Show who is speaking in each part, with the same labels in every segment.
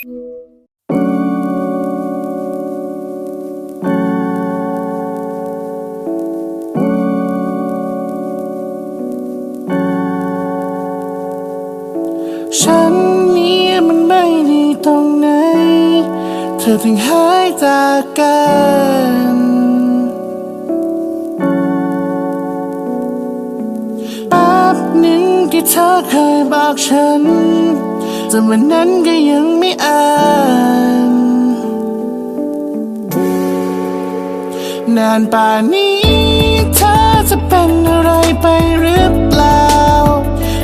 Speaker 1: ฉันนี้มันไม่ดีตรงไหน เธอถึงหายจากกันแป๊บหนึ่งที่เธอเคยบอกฉันแต่วันนั้นก็ยัง นนานป่านนี้เธอจะเป็นอะไรไปหรือเปล่า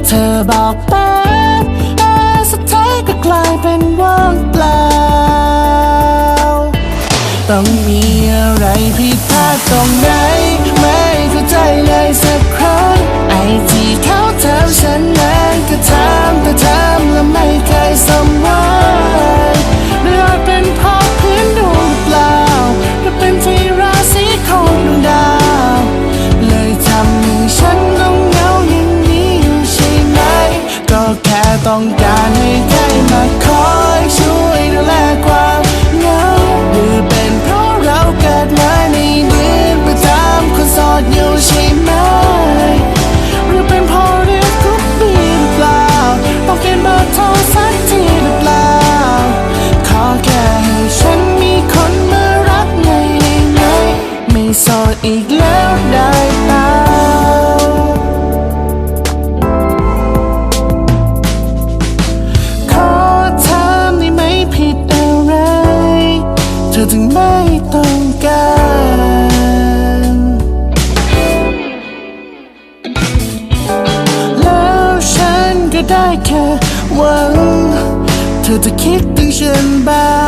Speaker 1: เธอบอกแป๊บแต่สุดท้ายก็กลายเป็นว่างเปล่า ต้องมีอะไรผิดพลาดตรงไหน ไม่เข้าใจเลยสักครั้งไอที่เขาทำฉันนั้นก็ทำ ต้องการให้ใครมาคอยช่วยดูแลความเหงาหรือเป็นเพราะเราเกิดมาในเดือนประจำคนโสดอยู่ใช่ไหม หรือเป็นเพราะเรื่องทุกปีหรือเปล่าต้องเปลี่ยนเบอร์โทรสักทีหรือเปล่า ขอแค่ให้ฉันมีคนมารักไงได้ไหมไม่โสดอีกแล้วได้ปล่ แค่หวัง เธอจะคิดถึงฉันบ้าง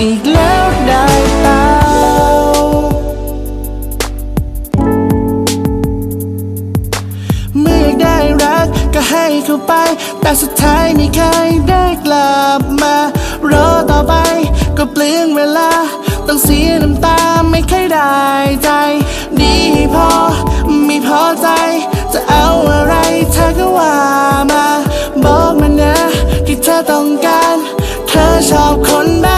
Speaker 1: อีกแล้วได้เปล่าเมื่อได้รักก็ให้เขาไป แต่สุดท้ายไม่เคยได้กลับมารอต่อไปก็เปลืองเวลา ต้องเสียน้ำตาไม่เคยได้ใจ ดีพอไม่พอใจ จะเอาอะไรเธอก็ว่ามา บอกมานะที่เธอต้องการ เธอชอบคนแบบ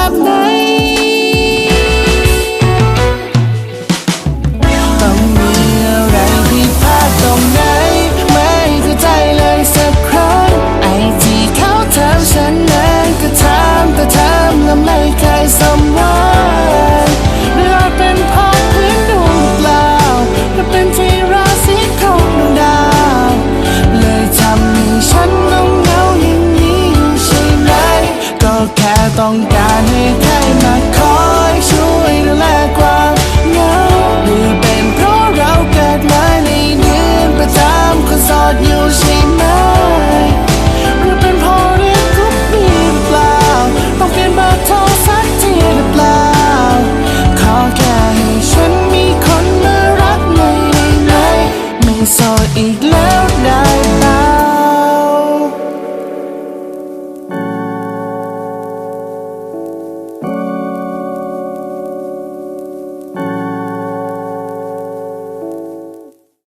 Speaker 1: song in love.